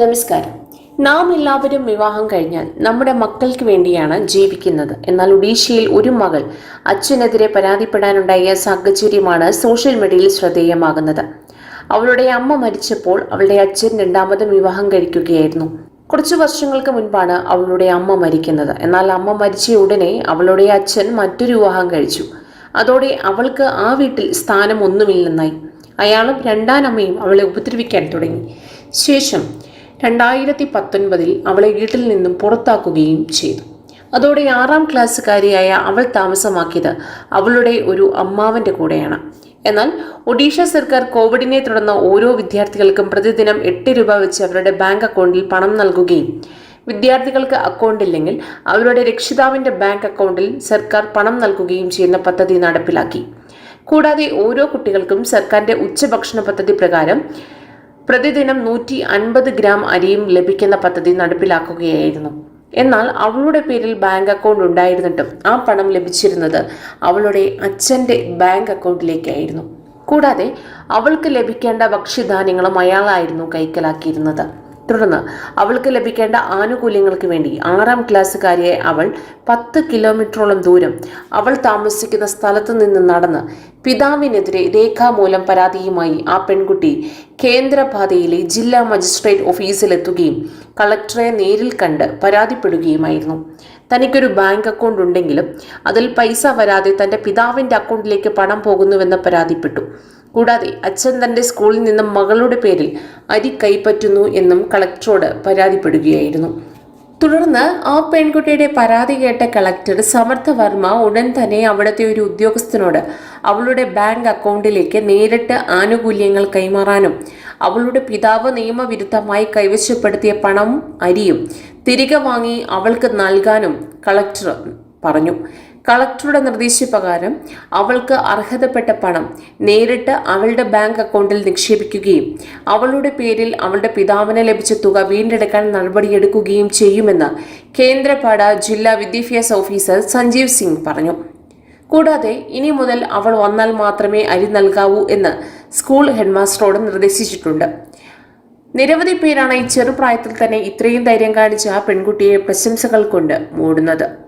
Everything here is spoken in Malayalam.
നമസ്കാരം. നാം എല്ലാവരും വിവാഹം കഴിഞ്ഞാൽ നമ്മുടെ മക്കൾക്ക് വേണ്ടിയാണ് ജീവിക്കുന്നത്. എന്നാൽ ഒഡീഷയിൽ ഒരു മകൾ അച്ഛനെതിരെ പരാതിപ്പെടാനുണ്ടായ സാഹചര്യമാണ് സോഷ്യൽ മീഡിയയിൽ ശ്രദ്ധേയമാകുന്നത്. അവളുടെ അമ്മ മരിച്ചപ്പോൾ അവളുടെ അച്ഛൻ രണ്ടാമതും വിവാഹം കഴിക്കുകയായിരുന്നു. കുറച്ചു വർഷങ്ങൾക്ക് മുൻപാണ് അവളുടെ അമ്മ മരിക്കുന്നത്. എന്നാൽ അമ്മ മരിച്ച ഉടനെ അവളുടെ അച്ഛൻ മറ്റൊരു വിവാഹം കഴിച്ചു. അതോടെ അവൾക്ക് ആ വീട്ടിൽ സ്ഥാനം ഒന്നുമില്ലെന്നായി അയാളും രണ്ടാനമ്മയും അവളെ ഉപദ്രവിക്കാൻ തുടങ്ങി. ശേഷം രണ്ടായിരത്തി പത്തൊൻപതിൽ അവളെ വീട്ടിൽ നിന്നും പുറത്താക്കുകയും ചെയ്തു. അതോടെ ആറാം ക്ലാസ്സുകാരിയായ അവൾ താമസമാക്കിയത് അവളുടെ ഒരു അമ്മാവന്റെ കൂടെയാണ്. എന്നാൽ ഒഡീഷ സർക്കാർ കോവിഡിനെ തുടർന്ന് ഓരോ വിദ്യാർത്ഥികൾക്കും പ്രതിദിനം എട്ട് രൂപ വെച്ച് അവരുടെ ബാങ്ക് അക്കൗണ്ടിൽ പണം നൽകുകയും വിദ്യാർത്ഥികൾക്ക് അക്കൗണ്ട് ഇല്ലെങ്കിൽ അവരുടെ രക്ഷിതാവിന്റെ ബാങ്ക് അക്കൗണ്ടിൽ സർക്കാർ പണം നൽകുകയും ചെയ്യുന്ന പദ്ധതി നടപ്പിലാക്കി. കൂടാതെ ഓരോ കുട്ടികൾക്കും സർക്കാരിന്റെ ഉച്ചഭക്ഷണ പദ്ധതി പ്രകാരം പ്രതിദിനം നൂറ്റി അൻപത് ഗ്രാം അരിയും ലഭിക്കുന്ന പദ്ധതി നടപ്പിലാക്കുകയായിരുന്നു. എന്നാൽ അവളുടെ പേരിൽ ബാങ്ക് അക്കൗണ്ട് ഉണ്ടായിരുന്നിട്ടും ആ പണം ലഭിച്ചിരുന്നത് അവളുടെ അച്ഛന്റെ ബാങ്ക് അക്കൗണ്ടിലേക്കായിരുന്നു. കൂടാതെ അവൾക്ക് ലഭിക്കേണ്ട ഭക്ഷ്യധാന്യങ്ങളും അയാളായിരുന്നു കൈക്കലാക്കിയിരുന്നത്. തുടർന്ന് അവൾക്ക് ലഭിക്കേണ്ട ആനുകൂല്യങ്ങൾക്ക് വേണ്ടി ആറാം ക്ലാസ്സുകാരിയെ അവൾ പത്ത് കിലോമീറ്ററോളം ദൂരം അവൾ താമസിക്കുന്ന സ്ഥലത്തു നിന്ന് നടന്ന് പിതാവിനെതിരെ രേഖാമൂലം പരാതിയുമായി ആ പെൺകുട്ടി കേന്ദ്രപാതയിലെ ജില്ലാ മജിസ്ട്രേറ്റ് ഓഫീസിലെത്തുകയും കളക്ടറെ നേരിൽ കണ്ട് പരാതിപ്പെടുകയുമായിരുന്നു. തനിക്കൊരു ബാങ്ക് അക്കൗണ്ട് ഉണ്ടെങ്കിലും അതിൽ പൈസ വരാതെ തന്റെ പിതാവിന്റെ അക്കൗണ്ടിലേക്ക് പണം പോകുന്നുവെന്ന് പരാതിപ്പെട്ടു. കൂടാതെ അച്ഛൻ തന്റെ സ്കൂളിൽ നിന്ന് മകളുടെ പേരിൽ അരി കൈപ്പറ്റുന്നു എന്നും കളക്ടറോട് പരാതിപ്പെടുകയായിരുന്നു. തുടർന്ന് ആ പെൺകുട്ടിയുടെ പരാതി കേട്ട കളക്ടർ സമർത്ഥ വർമ്മ ഉടൻ തന്നെ അവിടുത്തെ ഒരു ഉദ്യോഗസ്ഥനോട് അവളുടെ ബാങ്ക് അക്കൗണ്ടിലേക്ക് നേരിട്ട് ആനുകൂല്യങ്ങൾ കൈമാറാനും അവളുടെ പിതാവ് നിയമവിരുദ്ധമായി കൈവശപ്പെടുത്തിയ പണം അരിയും തിരികെ വാങ്ങി അവൾക്ക് നൽകാനും കളക്ടർ പറഞ്ഞു. കളക്ടറുടെ നിർദ്ദേശപ്രകാരം അവൾക്ക് അർഹതപ്പെട്ട പണം നേരിട്ട് അവളുടെ ബാങ്ക് അക്കൗണ്ടിൽ നിക്ഷേപിക്കുകയും അവളുടെ പേരിൽ അവളുടെ പിതാവിന് ലഭിച്ച തുക വീണ്ടെടുക്കാൻ നടപടിയെടുക്കുകയും ചെയ്യുമെന്ന് കേന്ദ്രപാട ജില്ലാ വിദ്യാഭ്യാസ ഓഫീസർ സഞ്ജീവ് സിംഗ് പറഞ്ഞു. കൂടാതെ ഇനി മുതൽ അവൾ വന്നാൽ മാത്രമേ അരി നൽകാവൂ എന്ന് സ്കൂൾ ഹെഡ്മാസ്റ്ററോട് നിർദ്ദേശിച്ചിട്ടുണ്ട്. നിരവധി പേരാണ് ഈ ചെറുപ്രായത്തിൽ തന്നെ ഇത്രയും ധൈര്യം കാണിച്ച ആ പെൺകുട്ടിയെ പ്രശംസകൾ കൊണ്ട് മൂടുന്നത്.